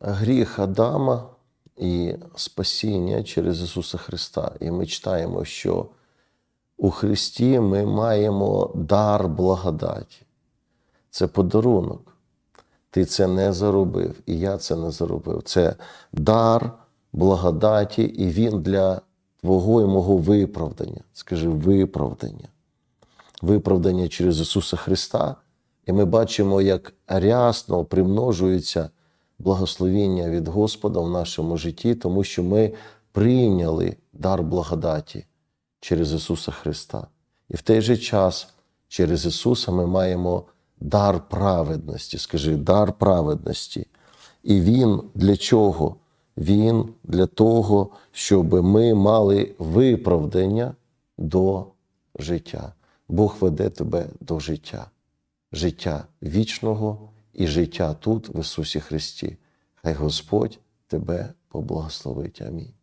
гріх Адама і спасіння через Ісуса Христа. І ми читаємо, що у Христі ми маємо дар благодаті. Це подарунок. Ти це не заробив, і я це не заробив. Це дар благодаті, і він для твого і мого виправдання. Скажи виправдання. Виправдання через Ісуса Христа. І ми бачимо, як рясно примножується благословіння від Господа в нашому житті, тому що ми прийняли дар благодаті через Ісуса Христа. І в той же час через Ісуса ми маємо дар праведності. Скажи, дар праведності. І Він для чого? Він для того, щоб ми мали виправдання до життя. Бог веде тебе до життя, життя вічного і життя тут, в Ісусі Христі. Хай Господь тебе поблагословить. Амінь.